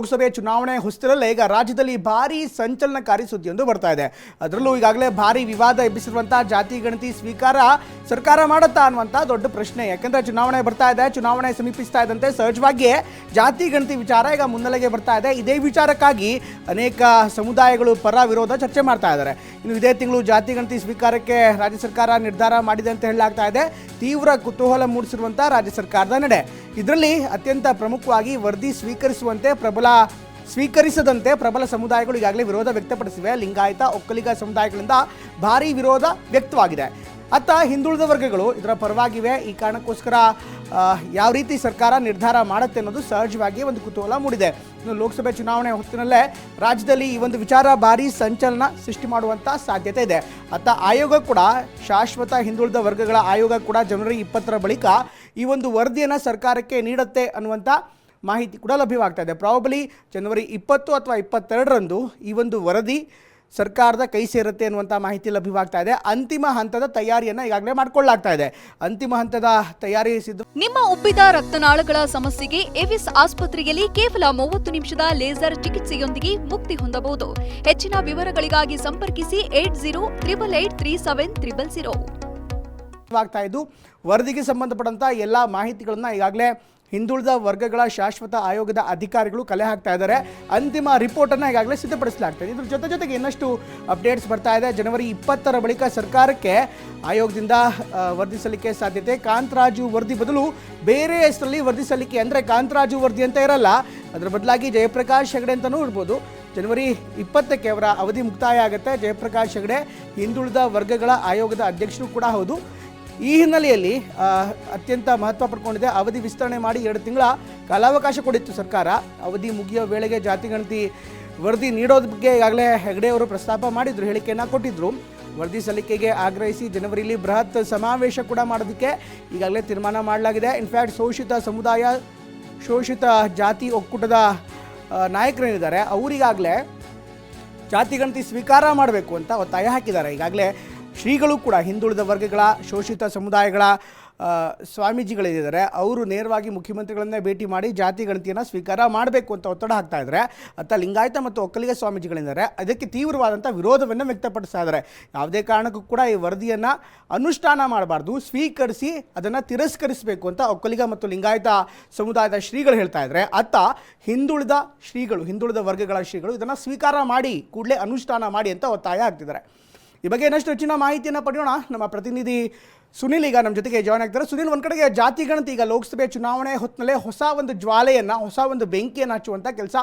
ಲೋಕಸಭೆ ಚುನಾವಣೆ ಹೊಸ್ತಿರಲ್ಲ ಈಗ ರಾಜ್ಯದಲ್ಲಿ ಭಾರಿ ಸಂಚಲನಕಾರಿ ಸುದ್ದಿಯೊಂದು ಬರ್ತಾ ಇದೆ. ಅದರಲ್ಲೂ ಈಗಾಗಲೇ ಭಾರಿ ವಿವಾದ ಎಬ್ಬಿಸಿರುವಂತಹ ಜಾತಿ ಗಣತಿ ಸ್ವೀಕಾರ ಸರ್ಕಾರ ಮಾಡುತ್ತಾ ಅನ್ನುವಂಥ ದೊಡ್ಡ ಪ್ರಶ್ನೆ. ಯಾಕಂದ್ರೆ ಚುನಾವಣೆ ಬರ್ತಾ ಇದೆ, ಚುನಾವಣೆ ಸಮೀಪಿಸ್ತಾ ಇದ್ದಂತೆ ಸಹಜವಾಗಿಯೇ ಜಾತಿ ಗಣತಿ ವಿಚಾರ ಈಗ ಮುನ್ನೆಲೆಗೆ ಬರ್ತಾ ಇದೆ. ಇದೇ ವಿಚಾರಕ್ಕಾಗಿ ಅನೇಕ ಸಮುದಾಯಗಳು ಪರ ವಿರೋಧ ಚರ್ಚೆ ಮಾಡ್ತಾ ಇದ್ದಾರೆ. ಇನ್ನು ಇದೇ ತಿಂಗಳು ಜಾತಿ ಗಣತಿ ಸ್ವೀಕಾರಕ್ಕೆ ರಾಜ್ಯ ಸರ್ಕಾರ ನಿರ್ಧಾರ ಮಾಡಿದೆ ಅಂತ ಹೇಳಲಾಗ್ತಾ ಇದೆ. ತೀವ್ರ ಕುತೂಹಲ ಮೂಡಿಸಿರುವಂಥ ರಾಜ್ಯ ಸರ್ಕಾರದ ನಡೆ. ಇದರಲ್ಲಿ ಅತ್ಯಂತ ಪ್ರಮುಖವಾಗಿ ವರದಿ ಸ್ವೀಕರಿಸುವಂತೆ ಪ್ರಬಲ, ಸ್ವೀಕರಿಸದಂತೆ ಪ್ರಬಲ ಸಮುದಾಯಗಳು ಈಗಾಗಲೇ ವಿರೋಧ ವ್ಯಕ್ತಪಡಿಸಿವೆ. ಲಿಂಗಾಯತ, ಒಕ್ಕಲಿಗ ಸಮುದಾಯಗಳಿಂದ ಭಾರಿ ವಿರೋಧ ವ್ಯಕ್ತವಾಗಿದೆ. ಅತ್ತ ಹಿಂದುಳಿದ ವರ್ಗಗಳು ಇದರ ಪರವಾಗಿವೆ. ಈ ಕಾರಣಕ್ಕೋಸ್ಕರ ಯಾವ ರೀತಿ ಸರ್ಕಾರ ನಿರ್ಧಾರ ಮಾಡುತ್ತೆ ಅನ್ನೋದು ಸಹಜವಾಗಿ ಒಂದು ಕುತೂಹಲ ಮೂಡಿದೆ. ಇನ್ನು ಲೋಕಸಭೆ ಚುನಾವಣೆ ಹೊತ್ತಿನಲ್ಲೇ ರಾಜ್ಯದಲ್ಲಿ ಈ ಒಂದು ವಿಚಾರ ಭಾರಿ ಸಂಚಲನ ಸೃಷ್ಟಿ ಮಾಡುವಂಥ ಸಾಧ್ಯತೆ ಇದೆ. ಅತ್ತ ಆಯೋಗ ಕೂಡ, ಶಾಶ್ವತ ಹಿಂದುಳಿದ ವರ್ಗಗಳ ಆಯೋಗ ಕೂಡ ಜನವರಿ ಇಪ್ಪತ್ತರ ಬಳಿಕ ಈ ಒಂದು ವರದಿಯನ್ನು ಸರ್ಕಾರಕ್ಕೆ ನೀಡುತ್ತೆ ಅನ್ನುವಂಥ ಮಾಹಿತಿ ಕೂಡ ಲಭ್ಯವಾಗ್ತಾ ಇದೆ. ಪ್ರಾಬಲಿ ಜನವರಿ ಇಪ್ಪತ್ತು ಅಥವಾ ಇಪ್ಪತ್ತೆರಡರಂದು ಈ ಒಂದು ವರದಿ ಸರ್ಕಾರದ ಕೈ ಸೇರುತ್ತೆ ಅನ್ನುವಂಥ ಮಾಹಿತಿ ಲಭ್ಯವಾಗ್ತಾ ಇದೆ. ಅಂತಿಮ ಹಂತದ ತಯಾರಿಯನ್ನು ಈಗಾಗಲೇ ಮಾಡ್ಕೊಳ್ಳಾಗ್ತಾ ಇದೆ. ಅಂತಿಮ ಹಂತದ ತಯಾರಿ ಸಿದ್ಧ ನಿಮ್ಮ ಉಬ್ಬಿದ ರಕ್ತನಾಳಗಳ ಸಮಸ್ಯೆಗೆ ಎವಿಸ್ ಆಸ್ಪತ್ರೆಯಲ್ಲಿ ಕೇವಲ ಮೂವತ್ತು ನಿಮಿಷದ ಲೇಸರ್ ಚಿಕಿತ್ಸೆಯೊಂದಿಗೆ ಮುಕ್ತಿ ಹೊಂದಬಹುದು. ಹೆಚ್ಚಿನ ವಿವರಗಳಿಗಾಗಿ ಸಂಪರ್ಕಿಸಿ eight zero triple eight three seven triple zero. ಆಗ್ತಾ ಇದ್ದು ವರದಿಗೆ ಸಂಬಂಧಪಟ್ಟಂಥ ಎಲ್ಲ ಮಾಹಿತಿಗಳನ್ನು ಈಗಾಗಲೇ ಹಿಂದುಳಿದ ವರ್ಗಗಳ ಶಾಶ್ವತ ಆಯೋಗದ ಅಧಿಕಾರಿಗಳು ಕಲೆ ಹಾಕ್ತಾ ಇದ್ದಾರೆ. ಅಂತಿಮ ರಿಪೋರ್ಟನ್ನು ಈಗಾಗಲೇ ಸಿದ್ಧಪಡಿಸಲಾಗ್ತದೆ ಇದೆ. ಇದ್ರ ಜೊತೆ ಜೊತೆಗೆ ಇನ್ನಷ್ಟು ಅಪ್ಡೇಟ್ಸ್ ಬರ್ತಾ ಇದೆ. ಜನವರಿ ಇಪ್ಪತ್ತರ ಬಳಿಕ ಸರ್ಕಾರಕ್ಕೆ ಆಯೋಗದಿಂದ ವರದಿ ಸಲ್ಲಿಕೆ ಸಾಧ್ಯತೆ. ಕಾಂತರಾಜು ವರದಿ ಬದಲು ಬೇರೆ ಹೆಸರಲ್ಲಿ ವರದಿ ಸಲ್ಲಿಕೆ ಅಂದರೆ ಕಾಂತರಾಜು ವರದಿ ಅಂತ ಇರಲ್ಲ. ಅದರ ಬದಲಾಗಿ ಜಯಪ್ರಕಾಶ್ ಹೆಗಡೆ ಅಂತಲೂ ಇರ್ಬೋದು. ಜನವರಿ ಇಪ್ಪತ್ತಕ್ಕೆ ಅವರ ಅವಧಿ ಮುಕ್ತಾಯ ಆಗುತ್ತೆ. ಜಯಪ್ರಕಾಶ್ ಹೆಗಡೆ ಹಿಂದುಳಿದ ವರ್ಗಗಳ ಆಯೋಗದ ಅಧ್ಯಕ್ಷರು ಕೂಡ ಹೌದು. ಈ ಹಿನ್ನೆಲೆಯಲ್ಲಿ ಅತ್ಯಂತ ಮಹತ್ವ ಪಡ್ಕೊಂಡಿದೆ. ಅವಧಿ ವಿಸ್ತರಣೆ ಮಾಡಿ ಎರಡು ತಿಂಗಳ ಕಾಲಾವಕಾಶ ಕೊಡಿತ್ತು ಸರ್ಕಾರ. ಅವಧಿ ಮುಗಿಯೋ ವೇಳೆಗೆ ಜಾತಿ ಗಣತಿ ವರದಿ ನೀಡೋದ್ರ ಬಗ್ಗೆ ಈಗಾಗಲೇ ಹೆಗಡೆ ಅವರು ಪ್ರಸ್ತಾಪ ಮಾಡಿದ್ರು, ಹೇಳಿಕೆಯನ್ನು ಕೊಟ್ಟಿದ್ರು. ವರದಿ ಸಲ್ಲಿಕೆಗೆ ಆಗ್ರಹಿಸಿ ಜನವರಿಲಿ ಬೃಹತ್ ಸಮಾವೇಶ ಕೂಡ ಮಾಡೋದಕ್ಕೆ ಈಗಾಗಲೇ ತೀರ್ಮಾನ ಮಾಡಲಾಗಿದೆ. ಇನ್ಫ್ಯಾಕ್ಟ್ ಶೋಷಿತ ಸಮುದಾಯ, ಶೋಷಿತ ಜಾತಿ ಒಕ್ಕೂಟದ ನಾಯಕರೇನಿದ್ದಾರೆ, ಅವರಿಗಾಗಲೇ ಜಾತಿ ಗಣತಿ ಸ್ವೀಕಾರ ಮಾಡಬೇಕು ಅಂತ ಒತ್ತಾಯ ಹಾಕಿದ್ದಾರೆ. ಈಗಾಗಲೇ ಶ್ರೀಗಳು ಕೂಡ, ಹಿಂದುಳಿದ ವರ್ಗಗಳ, ಶೋಷಿತ ಸಮುದಾಯಗಳ ಸ್ವಾಮೀಜಿಗಳಿದ್ದಾರೆ. ಅವರು ನೇರವಾಗಿ ಮುಖ್ಯಮಂತ್ರಿಗಳನ್ನೇ ಭೇಟಿ ಮಾಡಿ ಜಾತಿ ಗಣತಿಯನ್ನು ಸ್ವೀಕಾರ ಮಾಡಬೇಕು ಅಂತ ಒತ್ತಡ ಹಾಕ್ತಾ ಇದ್ದಾರೆ. ಅತ್ತ ಲಿಂಗಾಯತ ಮತ್ತು ಒಕ್ಕಲಿಗ ಸ್ವಾಮೀಜಿಗಳಿದ್ದಾರೆ. ಅದಕ್ಕೆ ತೀವ್ರವಾದಂಥ ವಿರೋಧವನ್ನು ವ್ಯಕ್ತಪಡಿಸ್ತಾ ಇದ್ದಾರೆ. ಯಾವುದೇ ಕಾರಣಕ್ಕೂ ಕೂಡ ಈ ವರದಿಯನ್ನು ಅನುಷ್ಠಾನ ಮಾಡಬಾರ್ದು. ಸ್ವೀಕರಿಸಿ ಅದನ್ನು ತಿರಸ್ಕರಿಸಬೇಕು ಅಂತ ಒಕ್ಕಲಿಗ ಮತ್ತು ಲಿಂಗಾಯತ ಸಮುದಾಯದ ಶ್ರೀಗಳು ಹೇಳ್ತಾ ಇದ್ದಾರೆ. ಅತ್ತ ಹಿಂದುಳಿದ ಶ್ರೀಗಳು, ಹಿಂದುಳಿದ ವರ್ಗಗಳ ಶ್ರೀಗಳು ಇದನ್ನು ಸ್ವೀಕಾರ ಮಾಡಿ, ಕೂಡಲೇ ಅನುಷ್ಠಾನ ಮಾಡಿ ಅಂತ ಒತ್ತಾಯ ಆಗ್ತಿದ್ದಾರೆ ಈ ಬಗ್ಗೆ ಇನ್ನಷ್ಟು ಹೆಚ್ಚಿನ ಮಾಹಿತಿಯನ್ನು ಪಡೆಯೋಣ. ನಮ್ಮ ಪ್ರತಿನಿಧಿ ಸುನಿಲ್ ಈಗ ನಮ್ಮ ಜೊತೆಗೆ ಜಾಯ್ನ್ ಆಗ್ತಾರೆ. ಸುನಿಲ್, ಒಂದು ಕಡೆಗೆ ಜಾತಿ ಗಣತಿ, ಈಗ ಲೋಕಸಭೆ ಚುನಾವಣೆ ಹೊತ್ತಿನಲ್ಲೇ ಹೊಸ ಒಂದು ಜ್ವಾಲೆಯನ್ನು, ಹೊಸ ಒಂದು ಬೆಂಕಿಯನ್ನು ಹಚ್ಚುವಂಥ ಕೆಲಸ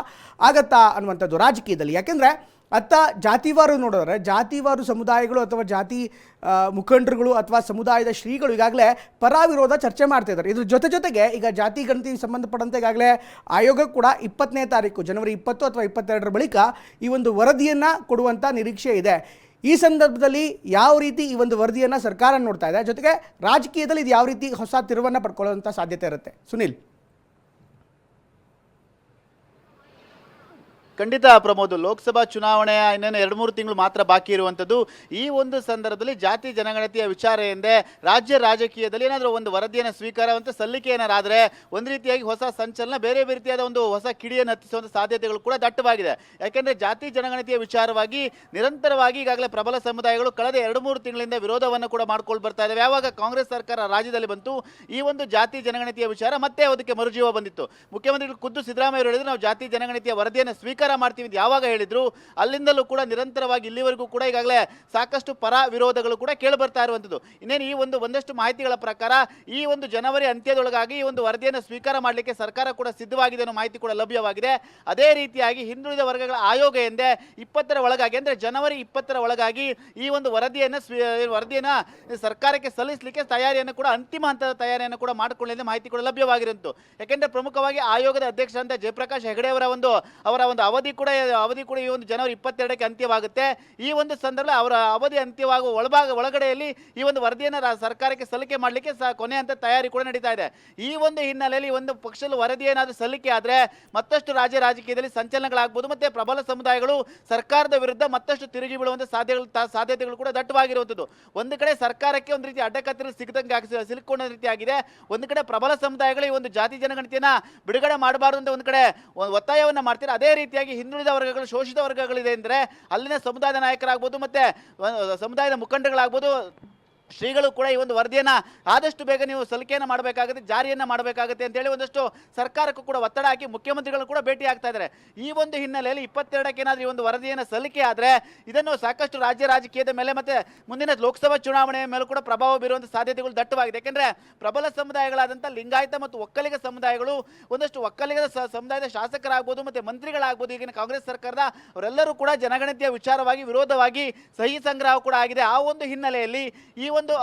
ಆಗತ್ತಾ ಅನ್ನುವಂಥದ್ದು ರಾಜಕೀಯದಲ್ಲಿ. ಯಾಕೆಂದರೆ ಅತ್ತ ಜಾತಿವಾರು ನೋಡಿದ್ರೆ, ಜಾತಿವಾರು ಸಮುದಾಯಗಳು ಅಥವಾ ಜಾತಿ ಮುಖಂಡರುಗಳು ಅಥವಾ ಸಮುದಾಯದ ಶ್ರೀಗಳು ಈಗಾಗಲೇ ಪರ ವಿರೋಧ ಚರ್ಚೆ ಮಾಡ್ತಾ ಇದ್ದಾರೆ. ಇದ್ರ ಜೊತೆ ಜೊತೆಗೆ ಈಗ ಜಾತಿ ಗಣತಿ ಸಂಬಂಧಪಟ್ಟಂತೆ ಈಗಾಗಲೇ ಆಯೋಗ ಕೂಡ ಇಪ್ಪತ್ತನೇ ತಾರೀಕು, ಜನವರಿ ಇಪ್ಪತ್ತು ಅಥವಾ ಇಪ್ಪತ್ತೆರಡರ ಬಳಿಕ ಈ ಒಂದು ವರದಿಯನ್ನು ಕೊಡುವಂಥ ನಿರೀಕ್ಷೆ ಇದೆ. ಈ ಸಂದರ್ಭದಲ್ಲಿ ಯಾವ ರೀತಿ ಈ ಒಂದು ವರದಿಯನ್ನು ಸರ್ಕಾರ ನೋಡ್ತಾ ಇದೆ, ಜೊತೆಗೆ ರಾಜಕೀಯದಲ್ಲಿ ಇದು ಯಾವ ರೀತಿ ಹೊಸ ತಿರುವನ್ನು ಪಡ್ಕೊಳ್ಳುವಂಥ ಸಾಧ್ಯತೆ ಇರುತ್ತೆ. ಸುನಿಲ್. ಖಂಡಿತ ಪ್ರಮೋದ್, ಲೋಕಸಭಾ ಚುನಾವಣೆ ಇನ್ನೇನು ಎರಡು ಮೂರು ತಿಂಗಳು ಮಾತ್ರ ಬಾಕಿ ಇರುವಂಥದ್ದು. ಈ ಒಂದು ಸಂದರ್ಭದಲ್ಲಿ ಜಾತಿ ಜನಗಣತಿಯ ವಿಚಾರ ಎಂದೇ ರಾಜ್ಯ ರಾಜಕೀಯದಲ್ಲಿ ಏನಾದರೂ ಒಂದು ವರದಿಯನ್ನು ಸ್ವೀಕಾರ ಅಂತ ಸಲ್ಲಿಕೆ ಏನಾರಾದರೆ ಒಂದು ರೀತಿಯಾಗಿ ಹೊಸ ಸಂಚಲನ, ಬೇರೆ ಬೇರೆ ರೀತಿಯಾದ ಒಂದು ಹೊಸ ಕಿಡಿಯನ್ನು ಹತ್ತಿಸುವಂಥ ಸಾಧ್ಯತೆಗಳು ಕೂಡ ದಟ್ಟವಾಗಿದೆ. ಯಾಕೆಂದರೆ ಜಾತಿ ಜನಗಣತಿಯ ವಿಚಾರವಾಗಿ ನಿರಂತರವಾಗಿ ಈಗಾಗಲೇ ಪ್ರಬಲ ಸಮುದಾಯಗಳು ಕಳೆದ ಎರಡು ಮೂರು ತಿಂಗಳಿಂದ ವಿರೋಧವನ್ನು ಕೂಡ ಮಾಡ್ಕೊಂಡು ಬರ್ತಾ ಇದ್ದಾವೆ ಯಾವಾಗ ಕಾಂಗ್ರೆಸ್ ಸರ್ಕಾರ ರಾಜ್ಯದಲ್ಲಿ ಬಂತು, ಈ ಒಂದು ಜಾತಿ ಜನಗಣತಿಯ ವಿಚಾರ ಮತ್ತೆ ಅದಕ್ಕೆ ಮರುಜೀವ ಬಂದಿತ್ತು. ಮುಖ್ಯಮಂತ್ರಿಗಳು ಖುದ್ದು ಸಿದ್ದರಾಮಯ್ಯ ಹೇಳಿದ್ರು, ನಾವು ಜಾತಿ ಜನಗಣತಿಯ ವರದಿಯನ್ನು ಸ್ವೀಕಾರ ಮಾಡ್ತೀವಿ ಅಂತ ಯಾವಾಗ ಹೇಳಿದ್ರು, ಅಲ್ಲಿಂದಲೂ ಕೂಡ ನಿರಂತರವಾಗಿ ಇಲ್ಲಿವರೆಗೂ ಕೂಡ ಈಗಾಗಲೇ ಸಾಕಷ್ಟು ಪರ ವಿರೋಧಗಳು ಕೂಡ ಕೇಳಿ ಬರ್ತಾ ಇರುವಂಥದ್ದು. ಇನ್ನೇನು ಈ ಒಂದು ಒಂದಷ್ಟು ಮಾಹಿತಿಗಳ ಪ್ರಕಾರ ಈ ಒಂದು ಜನವರಿ ಅಂತ್ಯದೊಳಗಾಗಿ ಈ ಒಂದು ವರದಿಯನ್ನು ಸ್ವೀಕಾರ ಮಾಡಲಿಕ್ಕೆ ಸರ್ಕಾರ ಕೂಡ ಸಿದ್ಧವಾಗಿದೆ ಅನ್ನೋ ಮಾಹಿತಿ ಕೂಡ ಲಭ್ಯವಾಗಿದೆ. ಅದೇ ರೀತಿಯಾಗಿ ಹಿಂದುಳಿದ ವರ್ಗಗಳ ಆಯೋಗ ಎಂದೇ ಇಪ್ಪತ್ತರ ಒಳಗಾಗಿ, ಅಂದರೆ ಜನವರಿ ಇಪ್ಪತ್ತರ ಒಳಗಾಗಿ ಈ ಒಂದು ವರದಿಯನ್ನು ವರದಿಯನ್ನ ವರದಿಯನ್ನು ಸರ್ಕಾರಕ್ಕೆ ಸಲ್ಲಿಸಲಿಕ್ಕೆ ತಯಾರಿಯನ್ನು ಕೂಡ, ಅಂತಿಮ ಹಂತದ ತಯಾರಿಯನ್ನು ಕೂಡ ಮಾಡಿಕೊಳ್ಳಲಿದೆ ಮಾಹಿತಿ ಕೂಡ ಲಭ್ಯವಾಗಿರುವಂತು ಯಾಕೆಂದರೆ ಪ್ರಮುಖವಾಗಿ ಆಯೋಗದ ಅಧ್ಯಕ್ಷರಂತ ಜಯಪ್ರಕಾಶ್ ಹೆಗಡೆ ಅವರ ಒಂದು ಅವರ ಒಂದು ಅವಧಿ ಕೂಡ ಅವಧಿ ಕೂಡ ಈ ಒಂದು ಜನವರಿ ಇಪ್ಪತ್ತೆರಡಕ್ಕೆ ಅಂತ್ಯವಾಗುತ್ತೆ. ಈ ಒಂದು ಸಂದರ್ಭ ಅವರ ಅವಧಿ ಅಂತ್ಯವಾಗುವ ಒಳಭಾಗ, ಒಳಗಡೆಯಲ್ಲಿ ಈ ಒಂದು ವರದಿಯನ್ನು ಸರ್ಕಾರಕ್ಕೆ ಸಲ್ಲಿಕೆ ಮಾಡಲಿಕ್ಕೆ ಸಹ ಕೊನೆ ಹಂತ ತಯಾರಿ ಕೂಡ ನಡೀತಾ ಇದೆ. ಈ ಒಂದು ಹಿನ್ನೆಲೆಯಲ್ಲಿ ಒಂದು ಪಕ್ಷದ ವರದಿ ಏನಾದರೂ ಸಲ್ಲಿಕೆ ಆದರೆ ಮತ್ತಷ್ಟು ರಾಜ್ಯ ರಾಜಕೀಯದಲ್ಲಿ ಸಂಚಲನಗಳಾಗ್ಬೋದು, ಮತ್ತೆ ಪ್ರಬಲ ಸಮುದಾಯಗಳು ಸರ್ಕಾರದ ವಿರುದ್ಧ ಮತ್ತಷ್ಟು ತಿರುಗಿ ಬೀಳುವಂಥ ಸಾಧ್ಯಗಳು ಸಾಧ್ಯತೆಗಳು ಕೂಡ ದಟ್ಟವಾಗಿರುವಂಥದ್ದು. ಒಂದು ಕಡೆ ಸರ್ಕಾರಕ್ಕೆ ಒಂದು ರೀತಿ ಅಡ್ಡಕತ್ತಲು ಸಿಗದಂಗೆ ಸಿಲುಕೊಂಡ ರೀತಿಯಾಗಿದೆ. ಒಂದು ಕಡೆ ಪ್ರಬಲ ಸಮುದಾಯಗಳು ಈ ಒಂದು ಜಾತಿ ಜನಗಣತಿಯನ್ನು ಬಿಡುಗಡೆ ಮಾಡಬಾರದು ಅಂತ ಒಂದು ಕಡೆ ಒತ್ತಾಯವನ್ನ ಮಾಡ್ತಾರೆ ಅದೇ ರೀತಿಯಾಗಿ ಹಿಂದುಳಿದ ವರ್ಗಗಳು ಶೋಷಿತ ವರ್ಗಗಳಿದೆ ಅಂದರೆ ಅಲ್ಲಿನ ಸಮುದಾಯದ ನಾಯಕರಾಗ್ಬೋದು ಮತ್ತೆ ಸಮುದಾಯದ ಮುಖಂಡಗಳಾಗ್ಬೋದು ಶ್ರೀಗಳು ಕೂಡ ಈ ಒಂದು ವರದಿಯನ್ನು ಆದಷ್ಟು ಬೇಗ ನೀವು ಸಲ್ಲಿಕೆಯನ್ನು ಮಾಡಬೇಕಾಗುತ್ತೆ, ಜಾರಿಯನ್ನು ಮಾಡಬೇಕಾಗುತ್ತೆ ಅಂತೇಳಿ ಒಂದಷ್ಟು ಸರ್ಕಾರಕ್ಕೂ ಕೂಡ ಒತ್ತಡ ಹಾಕಿ ಮುಖ್ಯಮಂತ್ರಿಗಳು ಕೂಡ ಭೇಟಿ ಆಗ್ತಾ ಇದ್ದಾರೆ. ಈ ಒಂದು ಹಿನ್ನೆಲೆಯಲ್ಲಿ ಇಪ್ಪತ್ತೆರಡಕ್ಕೆ ಏನಾದರೂ ಈ ಒಂದು ವರದಿಯನ್ನು ಸಲ್ಲಿಕೆ ಆದರೆ ಇದನ್ನು ಸಾಕಷ್ಟು ರಾಜ್ಯ ರಾಜಕೀಯದ ಮೇಲೆ ಮತ್ತೆ ಮುಂದಿನ ಲೋಕಸಭಾ ಚುನಾವಣೆಯ ಮೇಲೂ ಕೂಡ ಪ್ರಭಾವ ಬೀರುವಂಥ ಸಾಧ್ಯತೆಗಳು ದಟ್ಟವಾಗಿದೆ. ಯಾಕೆಂದ್ರೆ ಪ್ರಬಲ ಸಮುದಾಯಗಳಾದಂಥ ಲಿಂಗಾಯತ ಮತ್ತು ಒಕ್ಕಲಿಗ ಸಮುದಾಯಗಳು ಒಂದಷ್ಟು ಒಕ್ಕಲಿಗದ ಸಮುದಾಯದ ಶಾಸಕರಾಗ್ಬೋದು ಮತ್ತು ಮಂತ್ರಿಗಳಾಗ್ಬೋದು ಈಗಿನ ಕಾಂಗ್ರೆಸ್ ಸರ್ಕಾರದ ಅವರೆಲ್ಲರೂ ಕೂಡ ಜನಗಣತಿಯ ವಿಚಾರವಾಗಿ, ವಿರೋಧವಾಗಿ ಸಹಿ ಸಂಗ್ರಹ ಕೂಡ ಆಗಿದೆ. ಆ ಒಂದು ಹಿನ್ನೆಲೆಯಲ್ಲಿ ಈ ಒಂದು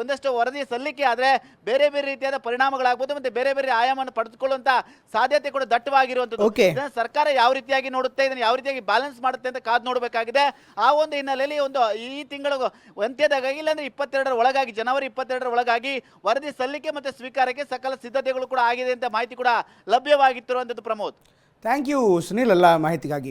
ಒಂದಷ್ಟು ವರದಿ ಸಲ್ಲಿಕೆ ಆದರೆ ಬೇರೆ ಬೇರೆ ರೀತಿಯಾದ ಪರಿಣಾಮಗಳಾಗ್ಬೋದು ಮತ್ತೆ ಬೇರೆ ಬೇರೆ ಆಯಾಮವನ್ನು ಪಡೆದುಕೊಳ್ಳುವಂತ ಸಾಧ್ಯತೆ ಕೂಡ. ಇದನ್ನ ಸರ್ಕಾರ ಯಾವ ರೀತಿಯಾಗಿ ನೋಡುತ್ತೆ ಇದನ್ನು ಯಾವ ರೀತಿಯಾಗಿ ಬ್ಯಾಲೆನ್ಸ್ ಮಾಡುತ್ತೆ ಅಂತ ಕಾದು ನೋಡಬೇಕಾಗಿದೆ. ಆ ಒಂದು ಹಿನ್ನೆಲೆಯಲ್ಲಿ ಒಂದು ಈ ತಿಂಗಳು ಅಂತ್ಯದಾಗ ಇಲ್ಲಾಂದ್ರೆ ಇಪ್ಪತ್ತೆರಡರ ಒಳಗಾಗಿ ಜನವರಿ ಇಪ್ಪತ್ತೆರಡರ ಒಳಗಾಗಿ ವರದಿ ಸಲ್ಲಿಕೆ ಮತ್ತೆ ಸ್ವೀಕಾರಕ್ಕೆ ಸಕಲ ಸಿದ್ಧತೆಗಳು ಕೂಡ ಆಗಿದೆ ಅಂತ ಮಾಹಿತಿ ಕೂಡ ಲಭ್ಯವಾಗಿತ್ತಿರುವಂಥದ್ದು ಪ್ರಮೋದ್. ಥ್ಯಾಂಕ್ ಯು ಸುನೀಲ್ ಅಲ್ಲ ಮಾಹಿತಿಗಾಗಿ.